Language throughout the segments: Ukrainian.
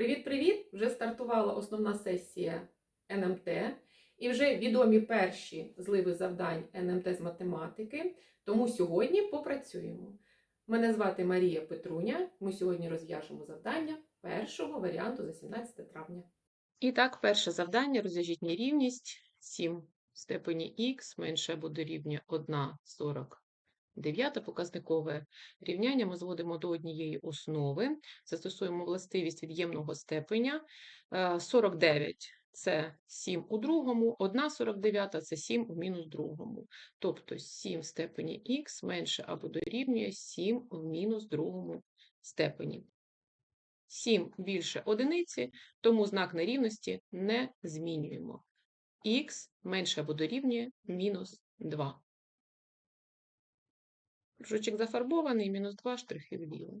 Привіт-привіт! Вже стартувала основна сесія НМТ і вже відомі перші зливи завдань НМТ з математики. Тому сьогодні попрацюємо. Мене звати Марія Петруня. Ми сьогодні розв'яжемо завдання першого варіанту за 17 травня. І так, перше завдання розв'яжіть нерівність 7 в степені х менше або дорівнює 1,40. Дев'яте показникове рівняння ми зводимо до однієї основи. Застосуємо властивість від'ємного степеня. Е, 49 – це 7 у другому, 1 49 – це 7 у мінус другому. Тобто 7 в степені х менше або дорівнює 7 в мінус другому степені. 7 більше одиниці, тому знак нерівності не змінюємо. х менше або дорівнює мінус 2. Кружочок зафарбований, мінус 2 штрихи вліво.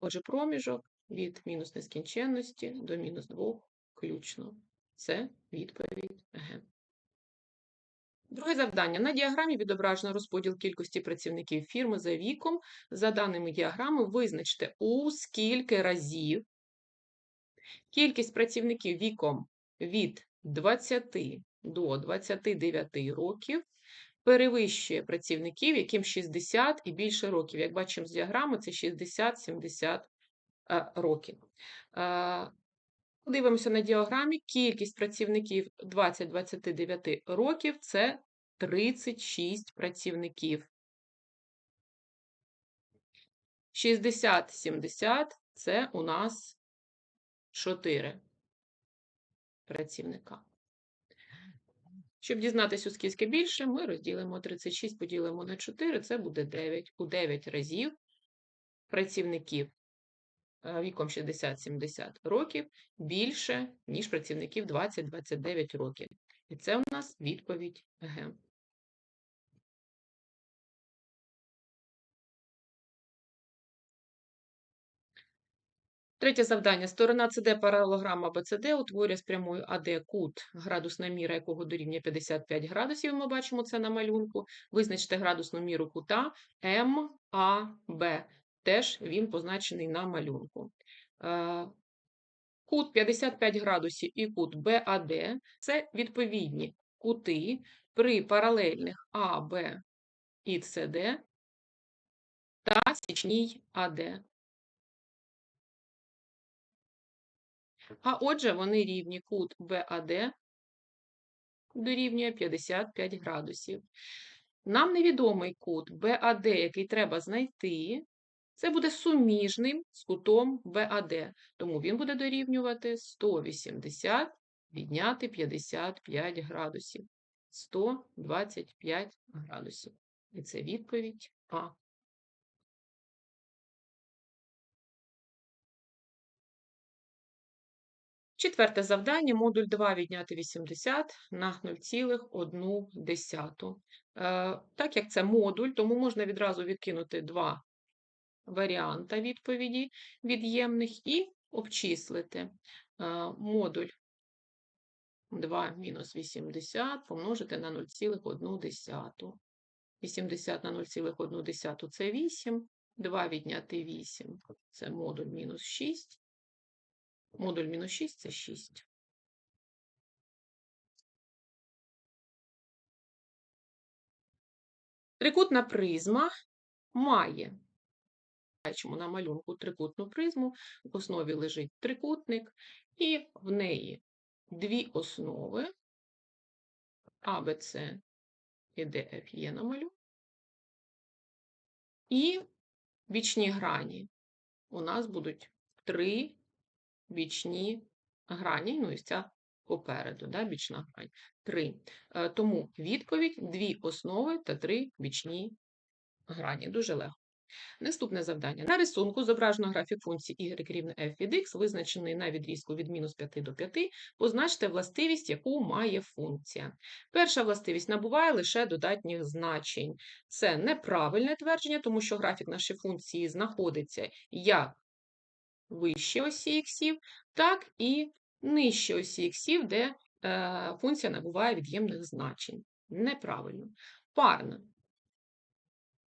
Отже, проміжок від мінус нескінченності до мінус 2 включно. Це відповідь Г. Друге завдання. На діаграмі відображено розподіл кількості працівників фірми за віком. За даними діаграми, визначте, у скільки разів кількість працівників віком від 20 до 29 років перевищує працівників, яким 60 і більше років. Як бачимо з діаграми, це 60-70 е, років. Е, Подивимося на діаграмі. Кількість працівників 20-29 років це 36 працівників. 60-70 це у нас 4 працівника. Щоб дізнатися, скільки більше, ми розділимо 36, поділимо на 4, це буде 9. У 9 разів працівників е, віком 60-70 років більше, ніж працівників 20-29 років. І це у нас відповідь Г. Третє завдання. Сторона СД паралелограма БЦД утворює з прямою АД кут, градусна міра якого дорівнює 55 градусів. Ми бачимо це на малюнку. Визначте градусну міру кута МАБ. Теж він позначений на малюнку. Е, Кут 55 градусів і кут БАД – це відповідні кути при паралельних АБ і СД та січній АД. А отже, вони рівні кут БАД дорівнює 55 градусів. Нам невідомий кут БАД, який треба знайти, це буде суміжним з кутом БАД, тому він буде дорівнювати 180 відняти 55 градусів. 125 градусів. І це відповідь А. Четверте завдання, модуль 2 відняти 80 на 0,1. Е, Так як це модуль, тому можна відразу відкинути два варіанти відповіді від'ємних і обчислити Е, модуль 2 мінус 80 помножити на 0,1. 80 на 0,1 це 8, 2 відняти 8 це модуль мінус 6. Модуль мінус 6 це 6. Трикутна призма має, бачимо на малюнку трикутну призму, в основі лежить трикутник, і в неї дві основи А, Б, С і Д, Ф є на малюнку. І бічні грані у нас будуть три бічні грані, ну і ця попереду, да, бічна грань. Три. Е, Тому відповідь дві основи та три бічні грані. Дуже легко. Наступне завдання. На рисунку зображено графік функції y рівне f від x, визначений на відрізку від мінус 5 до 5, позначте властивість, яку має функція. Перша властивість набуває лише додатніх значень. Це неправильне твердження, тому що графік нашої функції знаходиться як вище осі іксів, так і нижче осі іксів, де е, функція набуває від'ємних значень. Неправильно. Парна.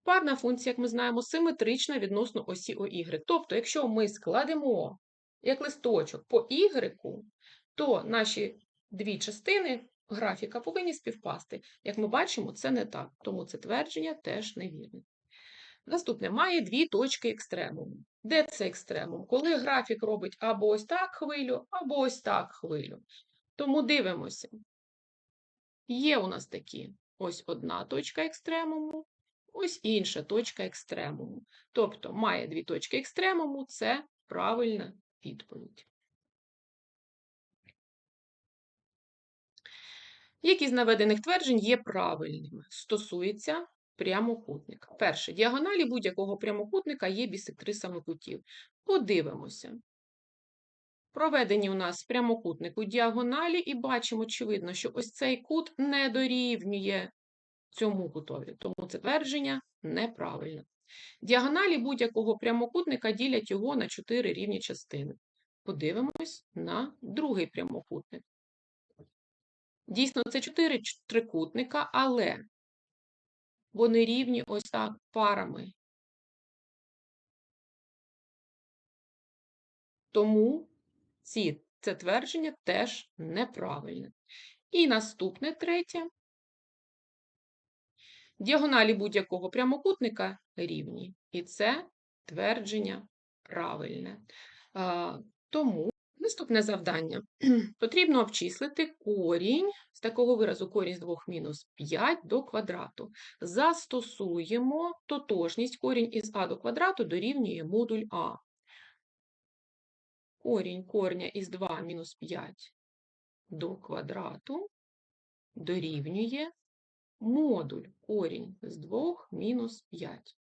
Парна функція, як ми знаємо, симетрична відносно осі ОY. Тобто, якщо ми складемо як листочок по Y, то наші дві частини графіка повинні співпасти. Як ми бачимо, це не так, тому це твердження теж невірне. Наступне має дві точки екстремуму. Де це екстремум? Коли графік робить або ось так хвилю, або ось так хвилю. Тому дивимося. Є у нас такі ось одна точка екстремуму, ось інша точка екстремуму. Тобто має дві точки екстремуму це правильна відповідь. Які з наведених тверджень є правильними? Стосується прямокутника. Перше, діагоналі будь-якого прямокутника є бісектрисами кутів. Подивимося. Проведені у нас прямокутнику діагоналі, і бачимо, очевидно, що ось цей кут не дорівнює цьому кутові, тому це твердження неправильне. Діагоналі будь-якого прямокутника ділять його на чотири рівні частини. Подивимось на другий прямокутник. Дійсно, це чотири трикутника, але вони рівні ось так парами. Тому ці, це твердження теж неправильне. І наступне третє. Діагоналі будь-якого прямокутника рівні. І це твердження правильне. Тому наступне завдання. Потрібно обчислити корінь з такого виразу корінь з 2 мінус 5 до квадрату. Застосуємо тотожність корінь із а до квадрату дорівнює модуль А. Корінь корня із 2 мінус 5 до квадрату дорівнює модуль корінь з 2 мінус 5.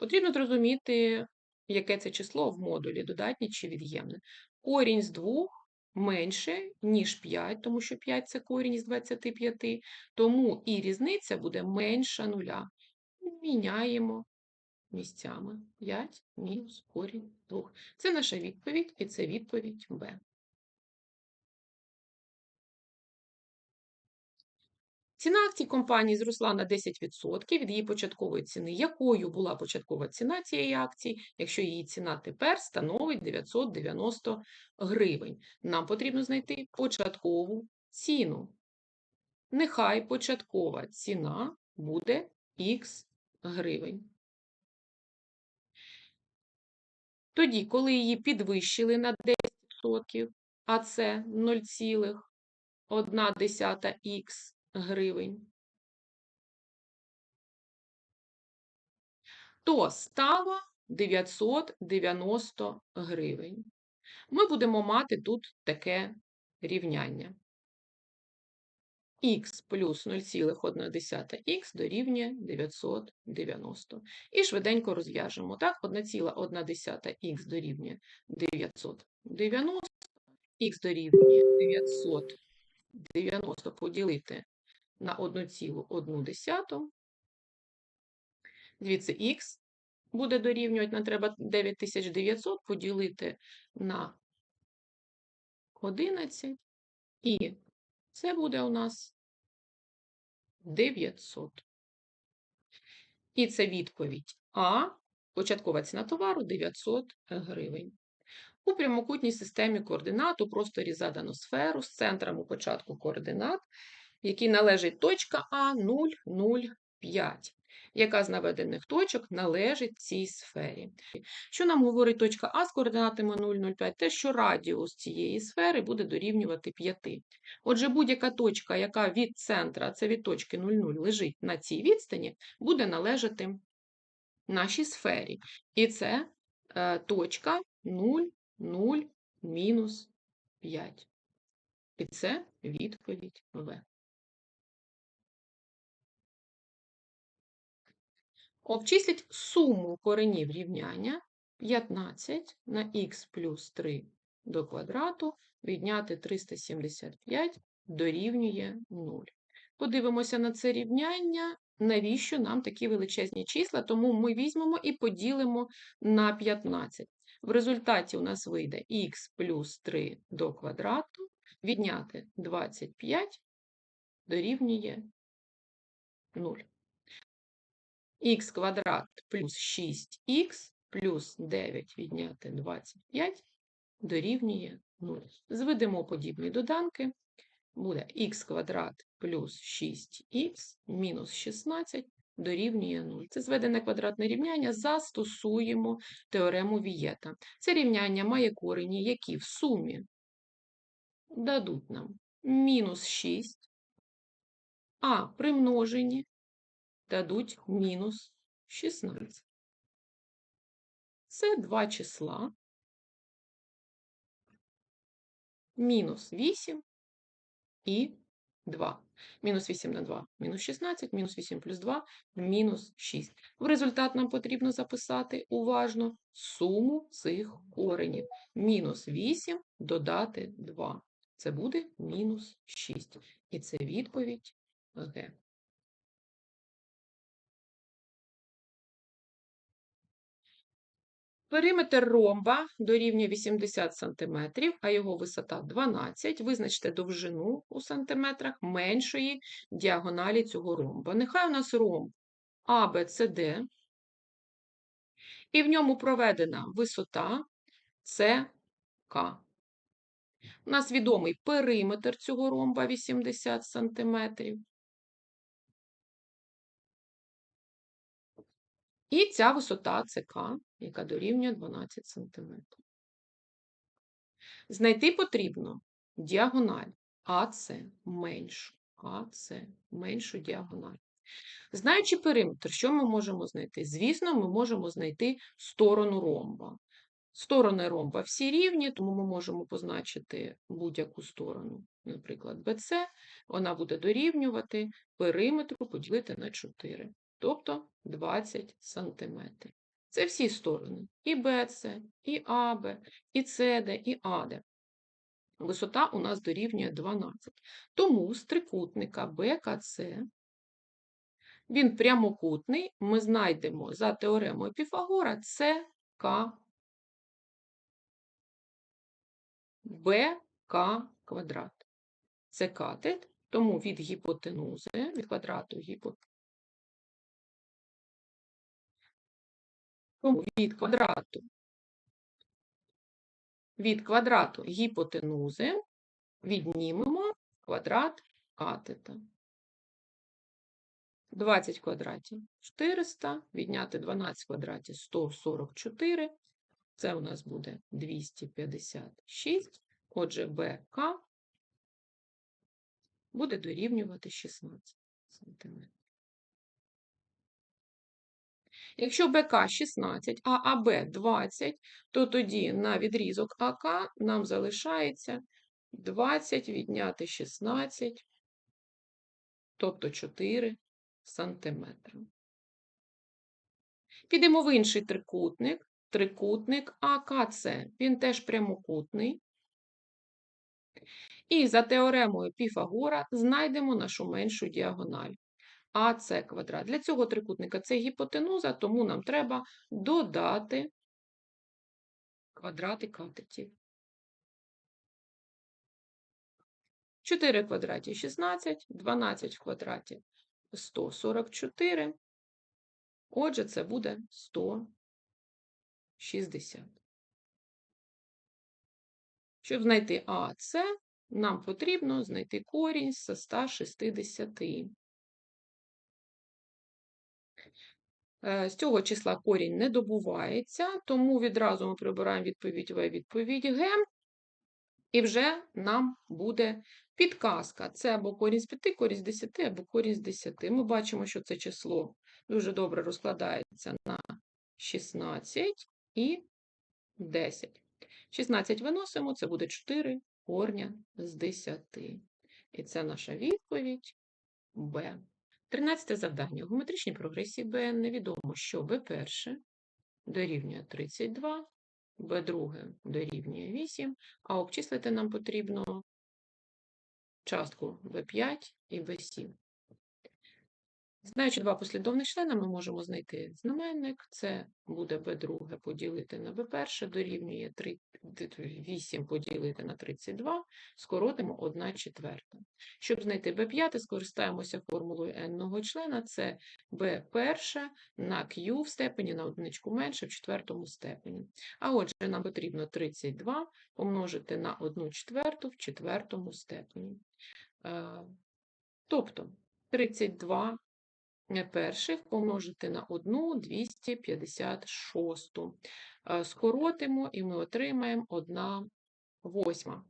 Потрібно зрозуміти, яке це число в модулі, додатнє чи від'ємне. Корінь з 2 менше, ніж 5, тому що 5 це корінь із 25, тому і різниця буде менша нуля. Міняємо місцями 5 мінус корінь 2. Це наша відповідь, і це відповідь Б. Ціна акцій компанії зросла на 10% від її початкової ціни. Якою була початкова ціна цієї акції, якщо її ціна тепер становить 990 гривень? Нам потрібно знайти початкову ціну. Нехай початкова ціна буде х гривень. Тоді, коли її підвищили на 10%, а це 0,1х гривень, то стало 990 гривень. Ми будемо мати тут таке рівняння. Х плюс 0,1х дорівнює 990. І швиденько розв'яжемо. Так, 1,1х дорівнює 990, х дорівнює 990 поділити на 1,1. Звідси х буде дорівнювати, нам треба 9900 поділити на 11, і це буде у нас 900. І це відповідь А. Початкова ціна товару 900 гривень. У прямокутній системі координат у просторі задано сферу з центром у початку координат якій належить точка А 0, 0, 5. Яка з наведених точок належить цій сфері? Що нам говорить точка А з координатами 0, 0, 5? Те, що радіус цієї сфери буде дорівнювати 5. Отже, будь-яка точка, яка від центра, це від точки 0, 0, лежить на цій відстані, буде належати нашій сфері. І це е, точка 0, 0, мінус 5. І це відповідь В. Обчисліть суму коренів рівняння 15 на х плюс 3 до квадрату, відняти 375 дорівнює 0. Подивимося на це рівняння, навіщо нам такі величезні числа, тому ми візьмемо і поділимо на 15. В результаті у нас вийде х плюс 3 до квадрату, відняти 25 дорівнює 0. Х квадрат плюс 6х плюс 9 відняти 25 дорівнює 0. Зведемо подібні доданки. Буде х квадрат плюс 6х мінус 16 дорівнює 0. Це зведене квадратне рівняння. Застосуємо теорему Вієта. Це рівняння має корені, які в сумі дадуть нам мінус 6, а при множенні дадуть мінус 16. Це два числа. Мінус 8 і 2. Мінус 8 на 2 мінус 16, мінус 8 плюс 2 мінус 6. В результат нам потрібно записати уважно суму цих коренів. Мінус 8 додати 2. Це буде мінус 6. І це відповідь Г. Периметр ромба дорівнює 80 см, а його висота 12. Визначте довжину у сантиметрах меншої діагоналі цього ромба. Нехай у нас ромб ABCD, і в ньому проведена висота СК. У нас відомий периметр цього ромба 80 см. І ця висота ЦК, яка дорівнює 12 см. Знайти потрібно діагональ АС меншу, АС меншу діагональ. Знаючи периметр, що ми можемо знайти? Звісно, ми можемо знайти сторону ромба. Сторони ромба всі рівні, тому ми можемо позначити будь-яку сторону. Наприклад, BC, вона буде дорівнювати периметру поділити на 4 тобто 20 см. Це всі сторони: і BC, і AB, і CD, і AD. Висота у нас дорівнює 12. Тому з трикутника БКЦ, він прямокутний, ми знайдемо за теоремою Піфагора СК квадрат. Це катет, тому від гіпотенузи, від квадрату гіпотенузи, від квадрату від квадрату гіпотенузи віднімемо квадрат катета. 20 квадратів 400, відняти 12 квадратів 144. Це у нас буде 256. Отже, БК буде дорівнювати 16 см. Якщо БК 16, а АБ 20, то тоді на відрізок АК нам залишається 20 відняти 16, тобто 4 сантиметри. Підемо в інший трикутник, трикутник АКЦ, він теж прямокутний. І за теоремою Піфагора знайдемо нашу меншу діагональ. АС квадрат. Для цього трикутника це гіпотенуза, тому нам треба додати квадрати катетів. 4 в квадраті 16, 12 в квадраті 144. Отже, це буде 160. Щоб знайти АС, нам потрібно знайти корінь з 160. З цього числа корінь не добувається, тому відразу ми прибираємо відповідь В, відповідь Г, і вже нам буде підказка. Це або корінь з 5, корінь з 10, або корінь з 10. Ми бачимо, що це число дуже добре розкладається на 16 і 10. 16 виносимо, це буде 4 корня з 10. І це наша відповідь Б. Тринадцяте завдання. У геометричній прогресії Bn невідомо, що b1 дорівнює 32, b2 дорівнює 8, а обчислити нам потрібно частку b5 і b7. Знаючи два послідовних члена, ми можемо знайти знаменник. Це буде b2 поділити на b1 дорівнює 3, 8 поділити на 32, скоротимо 1 четверта. Щоб знайти b5, скористаємося формулою n-ного члена. Це b1 на q в степені на одиничку менше в четвертому степені. А отже, нам потрібно 32 помножити на 1 четверту в четвертому степені. Е, Тобто 32 перших помножити на 1 256. Е, Скоротимо і ми отримаємо 1 восьма.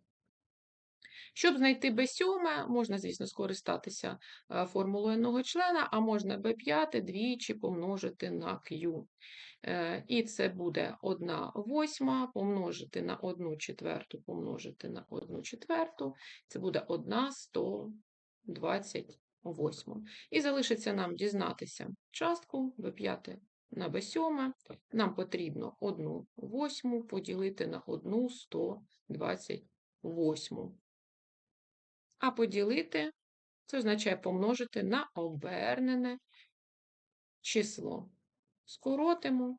Щоб знайти b7, можна, звісно, скористатися е, формулою n члена, а можна b5 двічі помножити на q. Е, І це буде 1 восьма помножити на 1 четверту помножити на 1 четверту. Це буде 1 128. І залишиться нам дізнатися частку b5 на b7. Нам потрібно 1 восьму поділити на 1 128. А поділити це означає помножити на обернене число. Скоротимо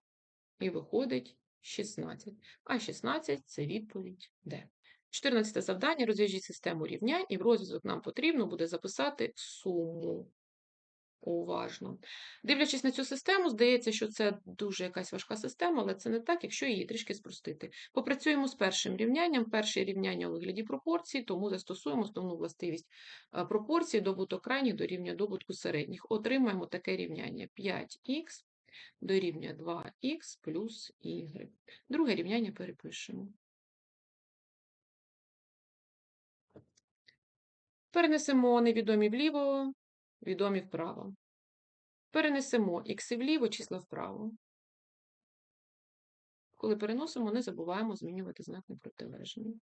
і виходить 16. А 16 це відповідь Д. 14 завдання. Розв'яжіть систему рівнянь, і в розв'язок нам потрібно буде записати суму. Уважно. Дивлячись на цю систему, здається, що це дуже якась важка система, але це не так, якщо її трішки спростити. Попрацюємо з першим рівнянням. Перше рівняння у вигляді пропорцій, тому застосуємо основну властивість е, пропорцій добуток крайніх дорівнює добутку середніх. Отримаємо таке рівняння 5х дорівнює 2х плюс y. Друге рівняння перепишемо. Перенесемо невідомі вліво, відомі вправо. Перенесемо ікси вліво, числа вправо. Коли переносимо, не забуваємо змінювати знак на протилежний.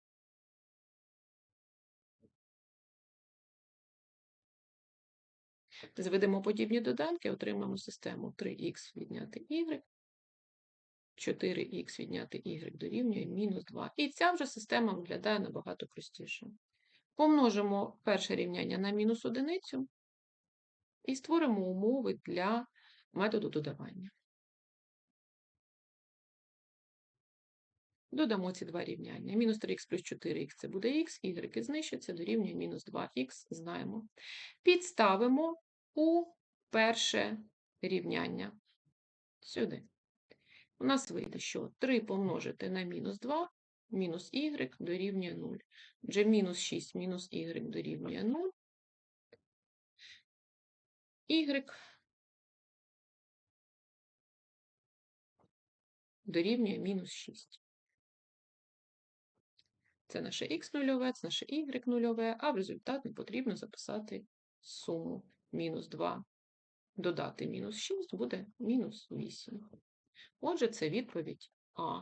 Зведемо подібні доданки, отримаємо систему 3х відняти y, 4х відняти y дорівнює мінус 2. І ця вже система виглядає набагато простіше. Помножимо перше рівняння на мінус одиницю і створимо умови для методу додавання. Додамо ці два рівняння. Мінус 3х плюс 4х це буде х, y знищиться, дорівнює мінус 2х, знаємо. Підставимо у перше рівняння. Сюди. У нас вийде, що 3 помножити на мінус 2, мінус y дорівнює 0. Отже, мінус 6 мінус y дорівнює 0. y дорівнює мінус 6. Це наше х нульове, це наше y нульове, а в результат не потрібно записати суму мінус 2. Додати мінус 6 буде мінус 8. Отже, це відповідь А.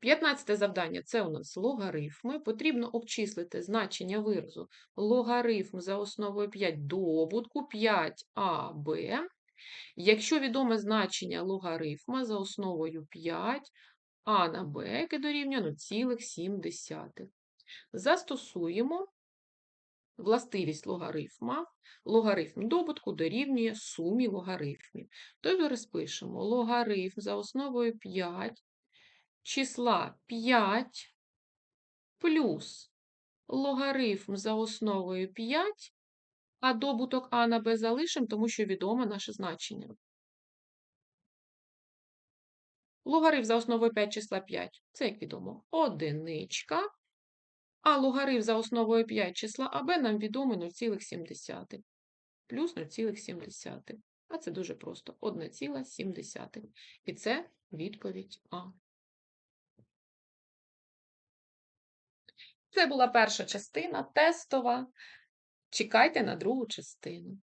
П'ятнадцяте завдання це у нас логарифми. Потрібно обчислити значення виразу логарифм за основою 5 добутку 5аб. Якщо відоме значення логарифма за основою 5 а на b, яке дорівнює 0,7. Застосуємо властивість логарифма. Логарифм добутку дорівнює сумі логарифмів. Тобто розпишемо логарифм за основою 5 числа 5 плюс логарифм за основою 5, а добуток А на Б залишимо, тому що відоме наше значення. Логарифм за основою 5 числа 5 це, як відомо, одиничка. А логарифм за основою 5 числа АБ нам відомо 0,7 плюс 0,7. А це дуже просто 1,7. І це відповідь А. Це була перша частина тестова. Чекайте на другу частину.